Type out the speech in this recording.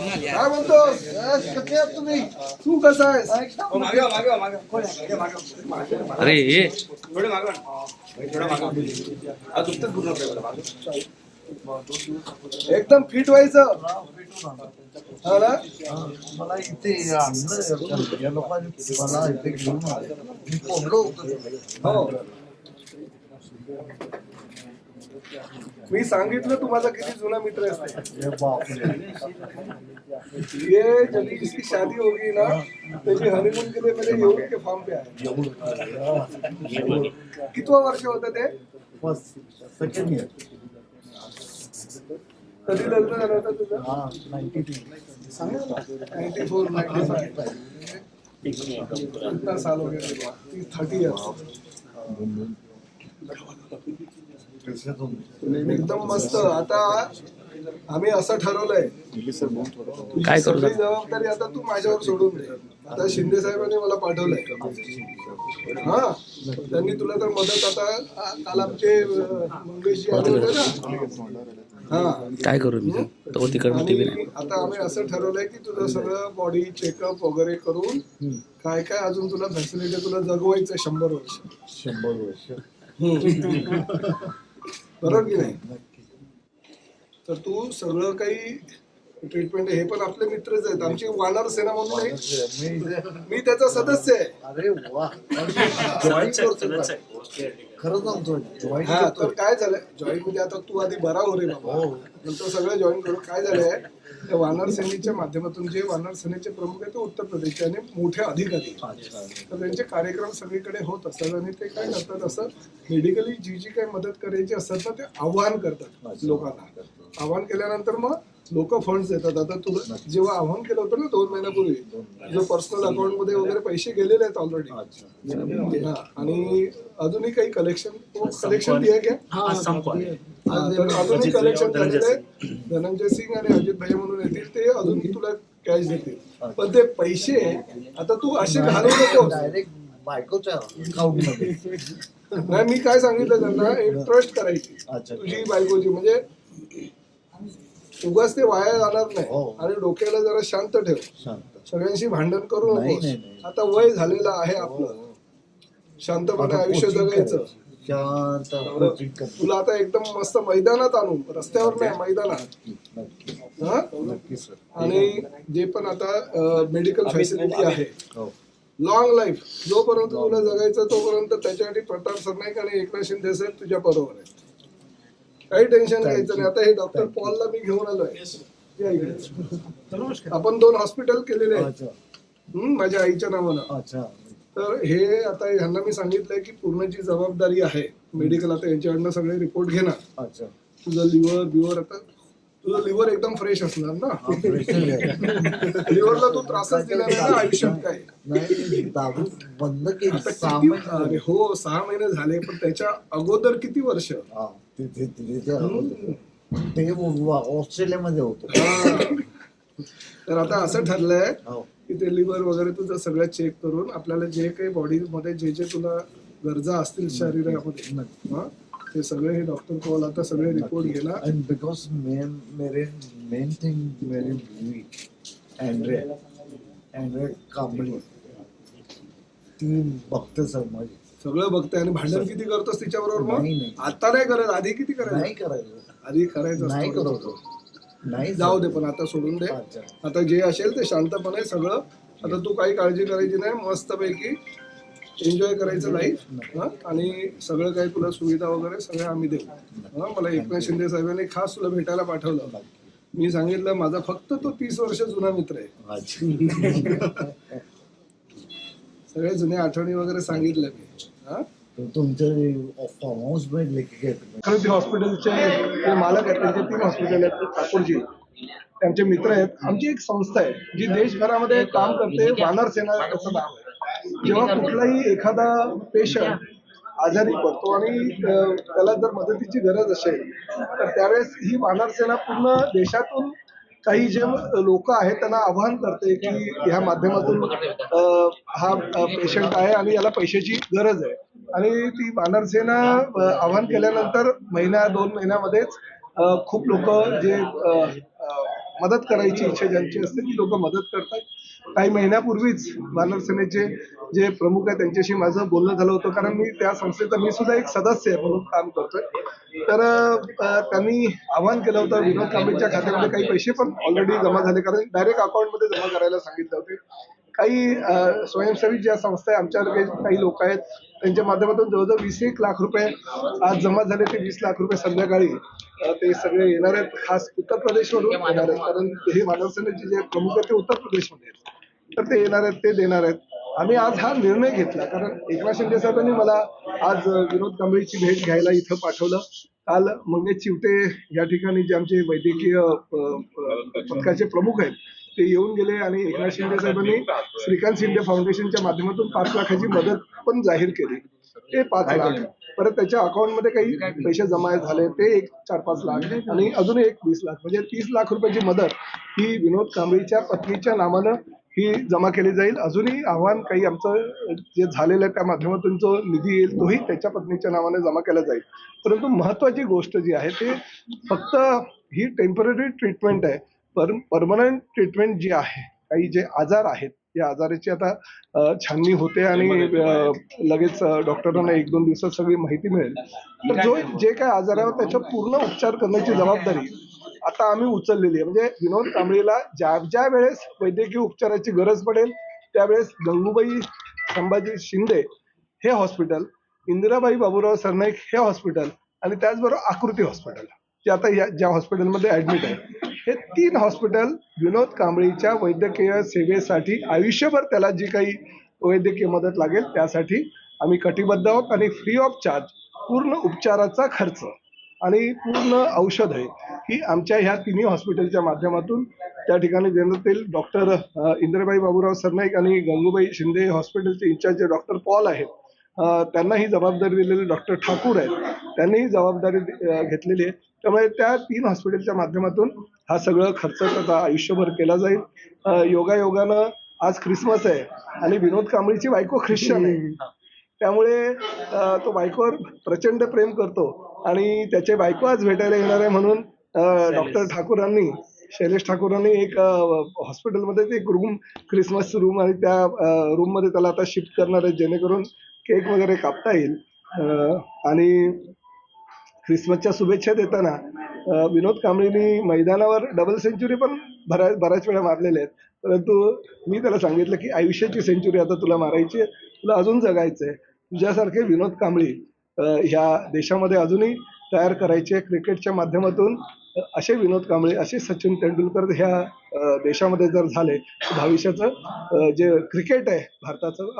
काय म्हणतोस कसे आहात तुम्ही? तू कसा आहेस? अरे ये. एकदम फिट व्हायचं. हा ना? मला इथे आणलं. या लोकांनी मला इथे घेऊन आले. मी पडलो होतो. हो. मी सांगितलं तुम्हाला किती जुना मित्र असते. ये जब इसकी शादी होगी ना त्याची हनीमून के लिए मेरे येऊन के फॉर्म पे आहे कितवा वर्ष होतं ते? सेकंड इयर कधी लग्न झालं होतं तुझं? नाईन्टी टू सांगा नाईन्टी फोर नाईन्टी फाईव्ह कितना साल हो गया? थर्टी इयर्स एकदम मस्त. आता आम्ही असं ठरवलंय काय करू सगळी जबाबदारी आता तू माझ्यावर सोडून दे. आता शिंदे साहेबांनी मला पाठवलंय. हा त्यांनी तुला तर मदत आता काल आमचे मंगेशजी आले होते ना. हा. काय करू मी? तो तिकडनं टीव्ही आणि आता आम्ही असं ठरवलंय की तुझं सगळं बॉडी चेकअप वगैरे करून काय काय अजून तुला फॅसिलिटी तुला जगवायचं शंभर वर्ष. शंभर वर्ष. बरोबर की नाही? तर तू सगळं काही ट्रीटमेंट हे पण आपले मित्रच आहेत. आमची वानर सेना म्हणून मी मी त्याचा सदस्य आहे. अरे? खरं सांगतो जॉईन हा तर काय झालंय? जॉईन म्हणजे आता तू आधी बरा हो रे बाबा. नंतर सगळं जॉईन करू. काय झालंय? त्या वानर सेनेच्या माध्यमातून जे वानर सेनेचे प्रमुख आहेत ते उत्तर प्रदेशचे आणि मोठे अधिकारी. तर त्यांचे कार्यक्रम सगळीकडे होत असतात आणि ते काय करतात? असं मेडिकली जी जी काही मदत करायची असतात ना ते आव्हान करतात लोकांना. आव्हान केल्यानंतर मग लोक फंड्स देतात. आता तुला जेव्हा आव्हान केलं होतं ना दोन महिन्यापूर्वी जो पर्सनल अकाउंटमध्ये वगैरे पैसे गेलेले आहेत ऑलरेडी आणि अजूनही काही कलेक्शन कलेक्शन दिया क्या? हा, तर अजूनही कलेक्शन झालेलं धनंजय सिंग आणि अजित भाई म्हणून येतील ते अजूनही तुला कॅश देतील. पण ते पैसे आता तू असे घालू डायरेक्टमध्ये. नाही मी काय सांगितलं त्यांना एक ट्रस्ट करायची. अच्छा. तुझी बायकोची म्हणजे उगाच ते वाया जाणार नाही. हो. आणि डोक्याला जरा शांत ठेव. शांत. सगळ्यांशी भांडण करू नाही, नकोस. नाही, नाही. आता वय झालेलं आहे आपलं. शांतपणे आता आयुष्य coaching जगायचं. शांत coaching. तुला आता एकदम मस्त मैदानात आणू. रस्त्यावर नाही मैदानात. नक्की. हा? नक्की सर. आणि जे पण आता मेडिकल फॅसिलिटी आहे. हो. लॉंग लाईफ जोपर्यंत तुला जगायचं तोपर्यंत त्याच्यासाठी प्रताप सरनाईक आणि एकनाथ शिंदे साहेब तुझ्या बरोबर आहेत. काही टेन्शन घ्यायचं नाही. आता हे डॉक्टर पॉलला मी घेऊन आलोय. आपण दोन हॉस्पिटल केलेले आहेत. माझ्या आईच्या नावानं. अच्छा. तर हे आता ह्यांना मी सांगितलंय की पूर्ण जी जबाबदारी आहे मेडिकल आता यांच्याकडनं सगळे रिपोर्ट घेणार. अच्छा. तुझं लिव्हर बिव्हर आता तुझं लिव्हर एकदम फ्रेश असणार ना. लिव्हरला तू त्रासच दिला नाही ना आयुष्यात काय हो सहा महिने झाले पण त्याच्या अगोदर किती वर्ष? तिथे तिथे ते ऑस्ट्रेलियामध्ये होतो. तर आता असं ठरलंय हो. की ते लिव्हर वगैरे तुझं सगळं चेक करून आपल्याला जे काही बॉडी मध्ये जे जे तुला गरजा असतील शरीरामध्ये हा, ते सगळे हे डॉक्टर पॉल आता सगळे रिपोर्ट घेणार and because main मेरे main thing मेरी वीक अँड्रे अँड्रे कांबळी ती बघते सर माझी. सगळं बघते आणि भांडण किती करतोस तिच्याबरोबर मग. आता नाही करत आधी किती नाही करायचं. करायचं आधी करायचं नाही. करत. नाही जाऊ दे पण आता सोडून दे. आता जे असेल ते शांतपणे सगळं. आता तू काही काळजी करायची नाही. मस्तपैकी एन्जॉय करायचं लाईफ आणि सगळं काही तुला सुविधा वगैरे सगळं आम्ही देऊ. हं? मला एकनाथ शिंदे साहेबांनी खास तुला भेटायला पाठवलं. मी सांगितलं माझा फक्त तो तीस वर्ष जुना मित्र आहे. सगळे जुने आठवणी वगैरे सांगितलं मी. हं? तुमचे फार्म हाऊस ते हॉस्पिटलचे मालक आहेत त्यांचे तीन हॉस्पिटल आहेत ठाकूरजी. त्यांचे मित्र आहेत. आमची एक संस्था आहे जी देशभरामध्ये काम करते वानर सेना याचं नाव आहे. जेव्हा कुठलाही एखादा पेशंट आजारी पडतो आणि त्याला जर मदतीची गरज असेल तर त्यावेळेस ही वानर सेना पूर्ण देशातून काही जे लोक आहेत त्यांना आवाहन करते की ह्या माध्यमातून हा पेशंट आहे आणि याला पैशाची गरज आहे. आणि ती वानर आव्हान आवाहन केल्यानंतर महिन्या दोन महिन्यामध्येच खूप लोक जे मदत करायची इच्छा ज्यांची असते ती लोक मदत करतात. काही महिन्यापूर्वीच वानर सेनेचे जे प्रमुख आहे त्यांच्याशी माझं बोलणं झालं होतं. कारण मी त्या संस्थेचा मी सुद्धा एक सदस्य आहे म्हणून काम करतोय. तर त्यांनी आवाहन केलं होतं विनोद कांबळेच्या खात्यामध्ये काही पैसे पण ऑलरेडी जमा झाले. कारण डायरेक्ट अकाउंटमध्ये जमा करायला सांगितले होते. काही स्वयंसेवी ज्या संस्था आहे आमच्यावर काही लोक आहेत त्यांच्या माध्यमातून जवळजवळ वीस एक लाख रुपये आज जमा झाले. ते वीस लाख रुपये संध्याकाळी ते सगळे येणार आहेत. खास उत्तर प्रदेशवरून येणार आहेत. कारण हे मानव सेनेचे जे प्रमुख आहेत ते उत्तर प्रदेशमध्ये आहेत. तर ते येणार आहेत ते देणार आहेत. आम्ही आज हा निर्णय घेतला. कारण एकनाथ शिंदे साहेबांनी मला आज विनोद कांबळेची भेट घ्यायला इथं पाठवलं. काल मंगेश चिवटे या ठिकाणी जे आमचे वैद्यकीय पथकाचे प्रमुख आहेत ते येऊन गेले आणि एकनाथ शिंदे साहेबांनी श्रीकांत शिंदे फाउंडेशनच्या माध्यमातून पाच लाखाची मदत पण जाहीर केली. ते पाच लाख. परत त्याच्या अकाउंटमध्ये काही पैसे जमा झाले ते एक चार पाच लाख आणि अजून एक वीस लाख. म्हणजे तीस लाख रुपयाची मदत ही विनोद कांबळीच्या पत्नीच्या नावानं ही जमा केली जाईल. अजूनही आव्हान काही आमचं जे झालेलं आहे त्या माध्यमातून जो निधी येईल तोही त्याच्या पत्नीच्या नावाने जमा केला जाईल. परंतु महत्वाची गोष्ट जी आहे ते फक्त ही टेंपररी ट्रीटमेंट आहे. पर परमनंट ट्रीटमेंट जी आहे काही जे आजार आहेत या आजाराची आता छाननी होते आणि लगेच डॉक्टरांना एक दोन दिवसात सगळी माहिती मिळेल. तर जो जे काय आजार आहे त्याचा पूर्ण उपचार करण्याची जबाबदारी आता आम्ही उचललेली आहे. म्हणजे विनोद कांबळेला ज्या ज्या वेळेस वैद्यकीय उपचाराची गरज पडेल त्यावेळेस गंगूबाई संभाजी शिंदे हे हॉस्पिटल इंदिराबाई बाबूराव सरनाईक हे हॉस्पिटल आणि त्याचबरोबर आकृती हॉस्पिटल जे आता या ज्या हॉस्पिटलमध्ये ऍडमिट आहे. हे तीन हॉस्पिटल विनोद कांबळीच्या वैद्यकीय सेवेसाठी आयुष्यभर त्याला जी काही वैद्यकीय मदत लागेल त्यासाठी आम्ही कटिबद्ध आहोत आणि फ्री ऑफ चार्ज पूर्ण उपचाराचा खर्च आणि पूर्ण औषध आहे ही आमच्या ह्या तिन्ही हॉस्पिटलच्या माध्यमातून त्या ठिकाणी देण्यात येईल. डॉक्टर इंद्रबाई बाबूराव सरनाईक आणि गंगूबाई शिंदे हॉस्पिटलचे इन्चार्ज डॉक्टर पॉल आहेत. त्यांना ही जबाबदारी दिलेली डॉक्टर ठाकूर आहेत. त्यांनी ही जबाबदारी घेतलेली आहे. त्यामुळे त्या तीन हॉस्पिटलच्या माध्यमातून हा सगळं खर्च त्याचा आयुष्यभर केला जाईल. योगायोगानं आज ख्रिसमस आहे आणि विनोद कांबळीची बायको ख्रिश्चन आहे. त्यामुळे तो बायकोवर प्रचंड प्रेम करतो आणि त्याचे बायको आज भेटायला येणार आहे म्हणून डॉक्टर ठाकूरांनी शैलेश ठाकूरांनी एक हॉस्पिटलमध्ये ते एक रूम क्रिसमस रूम आणि त्या रूममध्ये त्याला आता शिफ्ट करणार आहे जेणेकरून केक वगैरे कापता येईल. आणि ख्रिसमसच्या शुभेच्छा देताना विनोद कांबळेनी मैदानावर डबल सेंचुरी पण बऱ्याच बऱ्याच वेळा मारलेल्या आहेत. परंतु मी त्याला सांगितलं की आयुष्याची सेंचुरी आता तुला मारायची आहे तुला अजून जगायचं आहे. तुझ्यासारखे विनोद कांबळी ह्या देशामध्ये अजूनही तयार करायचे क्रिकेटच्या माध्यमातून. असे विनोद कांबळे असे सचिन तेंडुलकर ह्या देशामध्ये जर झाले तर भविष्याचं जे क्रिकेट आहे भारताचं